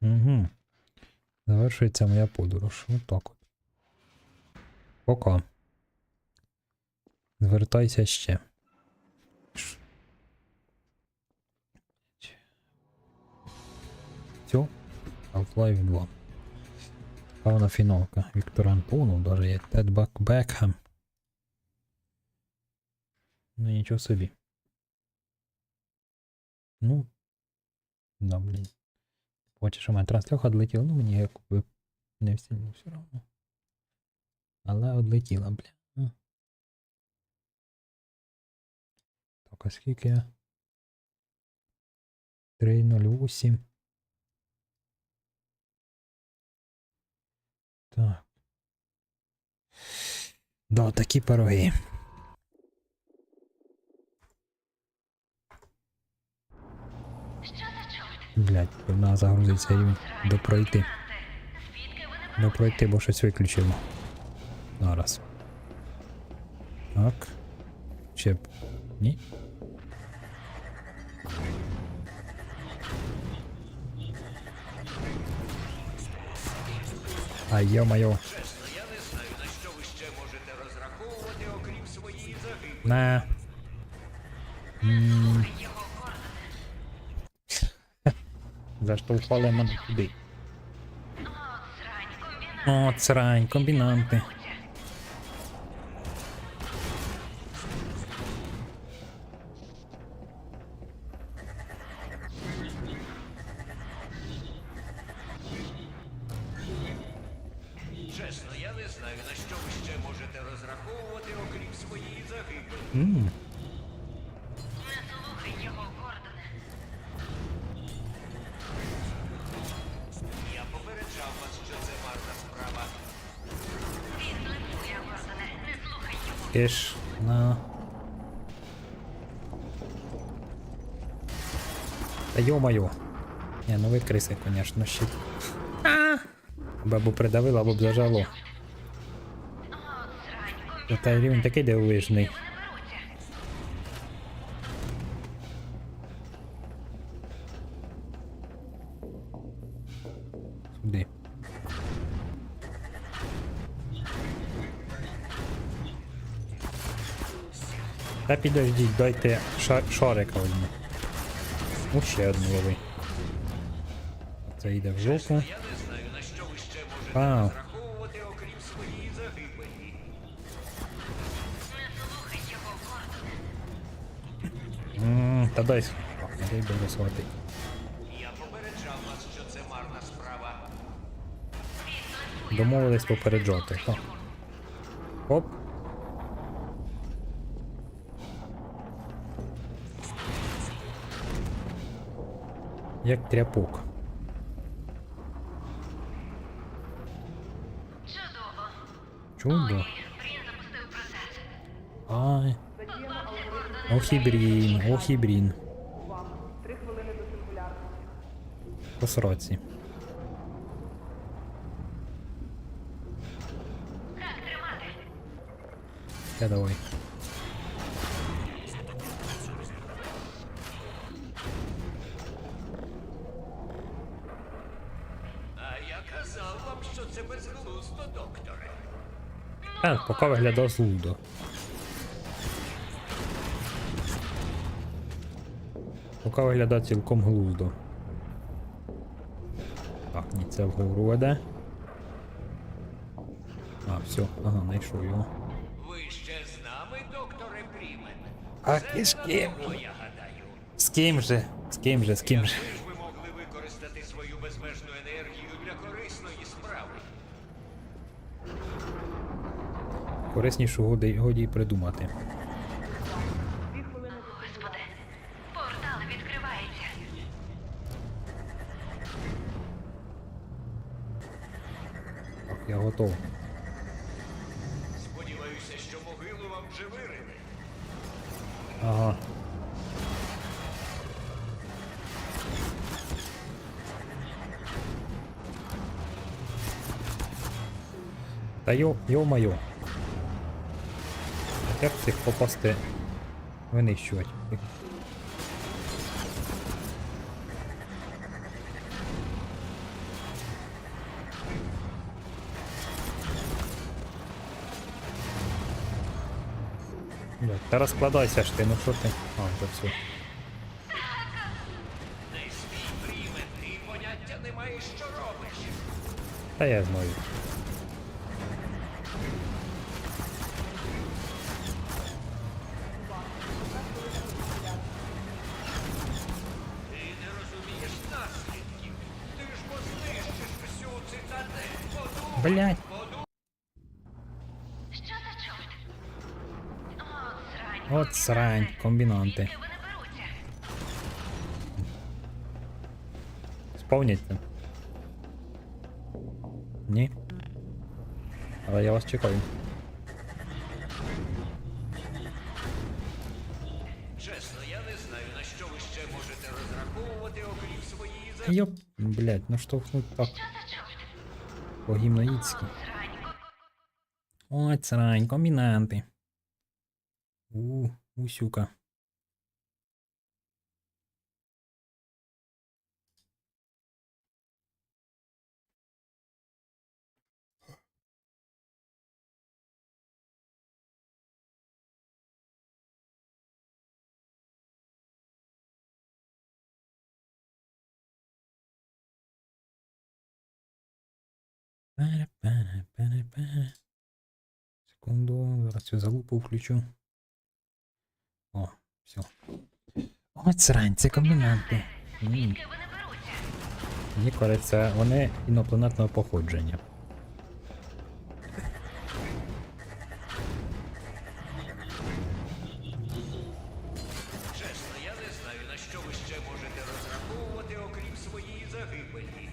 Угу. Завершується моя подорож. Отак от. Пока. Звертайся ще. Все. Half-Life 2. Певна фіналка. Віктор Антонов, даже є Тед Бекхем. Ну нічого собі. Ну. Да, блін. Хочеш, у мене трансляха відлетіла, ну мені якби не всі ну, все одно. Але відлетіла, бля. Так, а скільки я? 3.08. Так. Да, такі пироги. Блять, треба загрузитися рівень. Допройти. Допройти, бо щось виключило. Зараз. Так. Ще. Ні? А я не знаю, на що ви ще можете розраховувати, окрім своєї загибелі. На. М. Заштовхали мене туди. О, срань, комбінанти. Його. На. Та йо-моє. Не, ну ви криси, конечно, щит. Бабу придавила, або б зажало. Та рівень такий дивовижний. Та підождіть, дайте ша шарика візьму. Ну, ще одну лови. Це йде в жопу. Вау. розраховувати, окрім своєї загибелі. Не слухай його, Гордоне. М, Та дай. Дай добре схватити. Я попереджав вас, що це марна справа. Домовились попереджати. Так. Як тряпок. Чудово. Чудо. Ай. Охібрін, охібрін. Три хвилини до сингулярності. По сроці. Так тримати. Я давай. А, поки виглядав злудо. Поки виглядав цілком глуздо. Так, ні, це вгору веде. А, все, ага, знайшов його. Ви ще з нами, докторе Брімен? А надовго, я гадаю. З ким же? З ким же, з ким же? Ви ж ви могли використати свою безмежну енергію для корисної справи. Кориснішого годі, годі й придумати. Господи. Портал відкривається. Так, я готов. Сподіваюся, що могилу вам вже вирили. Ага. Та йо, йо-моє. Як цих попасти? Винищувати. Та розкладайся ж ти, ну що ти? А, вже все. Та я знаю. Срань. Комбінанти. Це. Ні. Але я вас чекаю. Чесно, я не знаю, на що ви ще можете розраховувати, окрім своєї за... Йоп, блядь, ну штовхнуть так по-гімноїцьки. Срань. От срань, комбінанти. У, усюка. Секунду, зараз цю залупу включу. О, все. От срань, це комбінанти. Мені кажеться, вони інопланетного походження. Чесно, я не знаю, на що ви ще можете розраховувати, окрім своєї загибелі.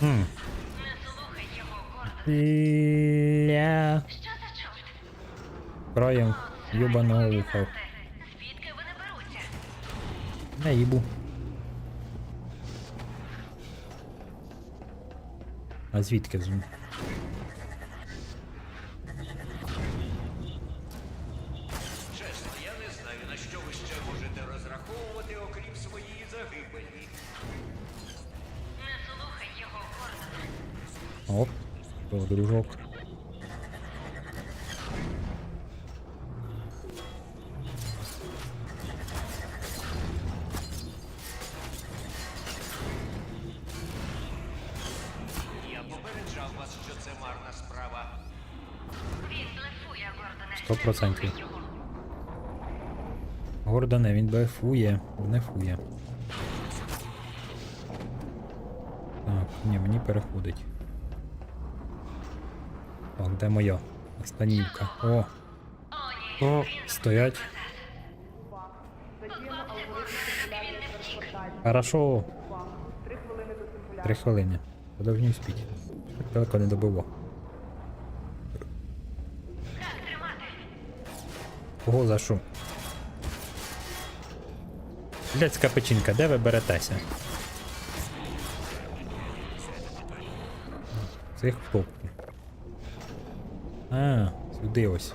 Хм. Не слухай його, Гордон. Бля. За чорт? Краєм юбаного вуха. Не їбу. А звідки з Чесно, я не знаю, на що ви ще можете розраховувати, окрім своєї загибелі. Не слухай його, Гордон. Оп, дружок. 100%. Гордо не, він бефує, не фує. Так, ні, мені переходить. Так, де моя? Останівка. О! О, стоять. Хорошо. Три хвилини. Подовжні спіть. Далеко не добило. Кого за що? Блядська печінка, де ви беретеся? Цих в топку. А, сюди ось.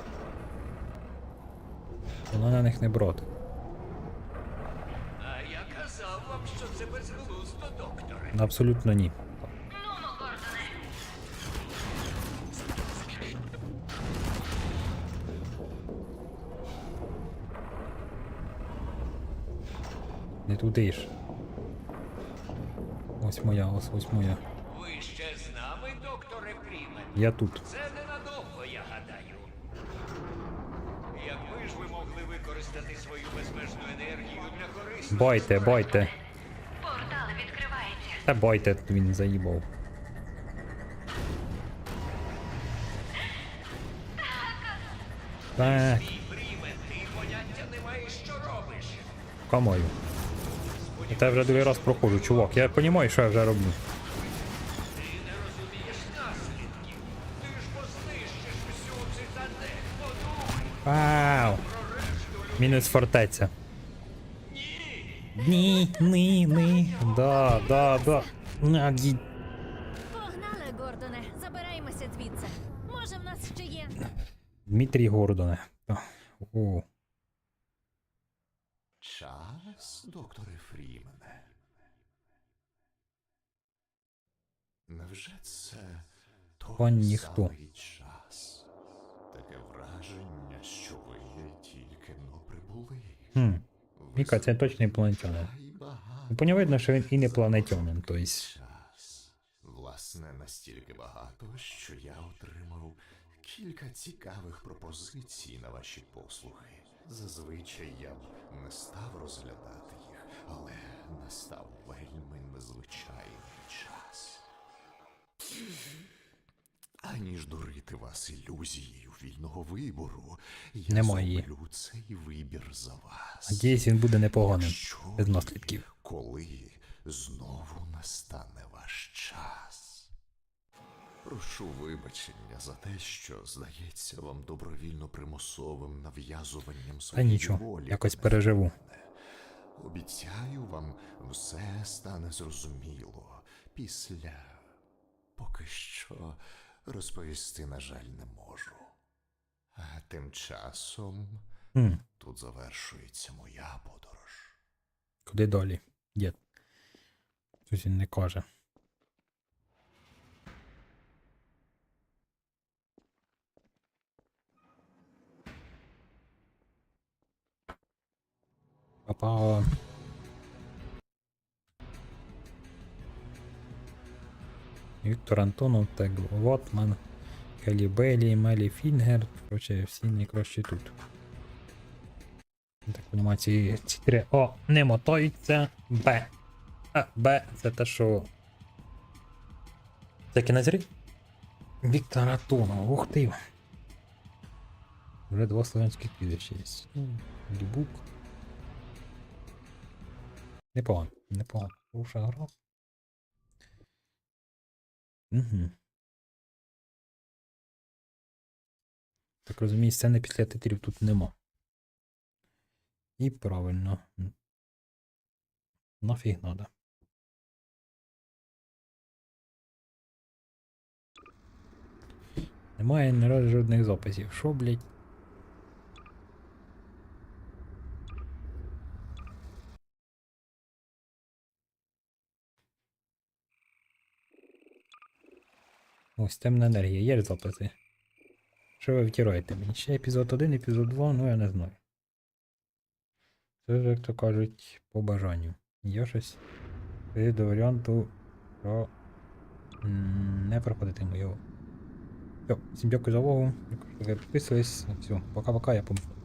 Воно на них не брод. А я казав вам, що це безглуздо, докторе. Абсолютно ні. Не туди ж. Ось моя, ось ось моя. Ви ще з нами, докторе Фрімен? Я тут. Це ненадовго, я гадаю. Якби ж ви могли використати свою безмежну енергію для корисних Бойте, бойте. Портал відкривається. Та бойте, він заїбав. Так, Мій Фрімен, ти поняття не маєш, що робиш. камою. Я те вже другий раз проходжу, чувак. Я розумію, що я вже роблю. Ти не розумієш наслідків. Ти ж познищиш всю цитадель. Подумай Вау! Мінус фортеця. Ні. Ні, ні. Да, да, да. На, Погнали, Гордоне, забираємося звідси. Може, в нас ще є. Дмитрій Гордоне. О, Час, докторе Невже це той ніхто. самий час? таке враження, що ви тільки но прибули. Хм. Міка, це точно інопланетянин. видно, що він інопланетянин, тобто. час. Власне, настільки багато, що я отримав кілька цікавих пропозицій на ваші послуги. Зазвичай я б не став розглядати їх, але настав вельми незвичайний час. Аніж дурити вас ілюзією вільного вибору, я Нема її. зроблю цей вибір за вас. Надіюсь, він буде непоганим. Без наслідків. Коли знову настане ваш час. Прошу вибачення за те, що здається вам добровільно примусовим нав'язуванням Та своєї нічого, волі. якось переживу. Обіцяю вам, все стане зрозуміло після. Поки що розповісти, на жаль, не можу. А тим часом Хм. тут завершується моя подорож. Куди далі? Дід. Щось він не каже. Папа. Віктор Антонов, Тег Вотман, Келі Бейлі, Мелі Фінгер. Короче, всі найкращі тут. Так понимаю, ці, ці три О, не мотаються. Б. А, Б, це те, що. Це кінець? Віктор Антонов, ух ти. Вже два слов'янських прізвища є. Лібук. Непогано, непогано. Хороша гра. Угу. Так розумію, сцени після титрів тут нема. І правильно. Нафіг надо. Немає наразі жодних записів. Що, блять? Ось темна енергія, є ж записи. Що ви втираєте мені? Ще епізод 1, епізод 2, ну я не знаю. Це як то кажуть, по бажанню. Є щось до варіанту про не проходитиму його. Все, всім дякую за увагу. Підписувались. Все, пока-пока, я побіг.